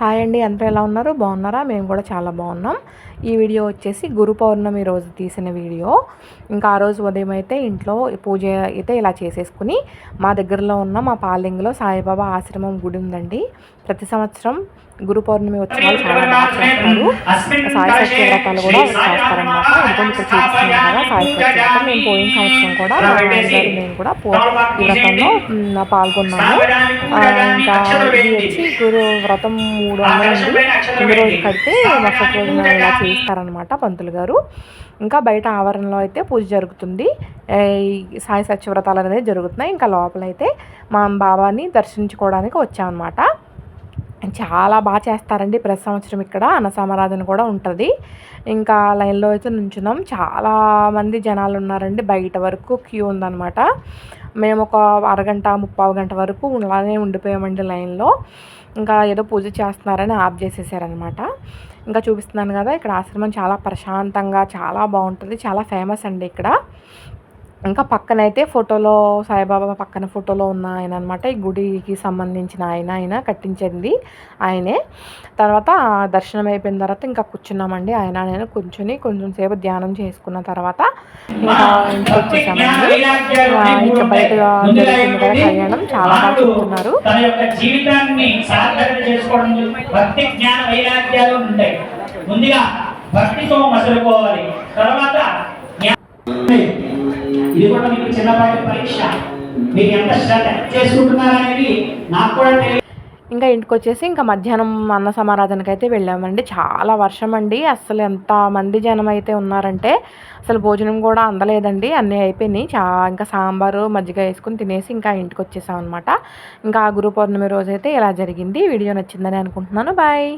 Hi అండి అందరూ ఎలా ఉన్నారు? బాగున్నారా? మేము కూడా చాలా బాగున్నాం. ఈ వీడియో వచ్చేసి గురు పౌర్ణమి రోజు తీసిన వీడియో. ఇంకా ఆ రోజు ఉదయం అయితే ఇంట్లో పూజ అయితే ఇలా చేసేసుకుని మా దగ్గరలో ఉన్న మా పాలింగ్లో సాయిబాబా ఆశ్రమం గుడి ఉందండి. ప్రతి సంవత్సరం గురు పౌర్ణమి ఉత్సవాలు చాలా బాగా చేస్తారు. సాయి సత్య వ్రతాలు కూడా చేస్తారనమాట ఇంకా ఇక్కడ కదా సాయి సత్య వ్రతం. మేము పోయిన సంవత్సరం కూడా మా మేము కూడా పో ఈ వ్రతంలో పాల్గొన్నాము. ఇంకా ఇది వచ్చి గురు వ్రతం మూడు వందలు ఉంది ముందు కడితే మరుసటి రోజున ఇలా చేస్తారనమాట పంతులు గారు. ఇంకా బయట ఆవరణలో అయితే పూజ జరుగుతుంది. సాయి సత్య సాయి సత్యవ్రతాలు అనేది జరుగుతున్నాయి. ఇంకా లోపలైతే మా బాబాని దర్శించుకోవడానికి వచ్చామన్నమాట. చాలా బాగా చేస్తారండి. ప్రతి సంవత్సరం ఇక్కడ అన్నసమారాధన కూడా ఉంటుంది. ఇంకా లైన్లో అయితే నుంచున్నాం. చాలా మంది జనాలు ఉన్నారండి. బయట వరకు క్యూ ఉందన్నమాట. మేము ఒక అరగంట ముప్పావు గంట వరకు అలానే ఉండిపోయామండి లైన్లో. ఇంకా ఏదో పూజ చేస్తున్నారని ఆప్ చేసేసారనమాట ఇంకా చూపిస్తున్నాను కదా ఇక్కడ ఆశ్రమం చాలా ప్రశాంతంగా చాలా బాగుంటుంది. చాలా ఫేమస్ అండి ఇక్కడ. ఇంకా పక్కనైతే ఫోటోలో సాయిబాబా పక్కన ఫోటోలో ఉన్న ఆయన అనమాట ఈ గుడికి సంబంధించిన ఆయన ఆయన కట్టించింది ఆయనే. తర్వాత దర్శనం అయిపోయిన తర్వాత ఇంకా కూర్చున్నామండి. ఆయన నేను కూర్చుని కొంచెం సేపు ధ్యానం చేసుకున్న తర్వాత ఇంకా ఇంటికి వచ్చేసామండి. ఇంకా బయట జరుగుతుంది కదా కళ్యాణం. చాలా బాగా చెప్తున్నారు తన యొక్క జీవితాన్ని సార్థకత చేసుకోవడం భక్తి జ్ఞాన వైరాగ్యాలు ఉంటాయి. ముందుగా భక్తితో మసలుకోవాలి. తర్వాత ఇది కూడా మీకు చిన్నపాటి పరీక్ష. మీరు ఎంత శ్రద్ధ చేసుకుంటున్నారనేది నాకు కూడా తెలియదు ఇంకా ఇంటికి వచ్చేసి ఇంకా మధ్యాహ్నం అన్న సమారాధనకి అయితే వెళ్ళామండి. చాలా వర్షం అండి. అసలు ఎంత మంది జనం అయితే ఉన్నారంటే అసలు భోజనం కూడా అందలేదండి. అన్నీ అయిపోయినాయి. చా ఇంకా సాంబారు మజ్జిగ వేసుకుని తినేసి ఇంకా ఇంటికి వచ్చేసాం అనమాట ఇంకా గురు పౌర్ణమి రోజు అయితే ఇలా జరిగింది. వీడియో నచ్చిందని అనుకుంటున్నాను. బాయ్.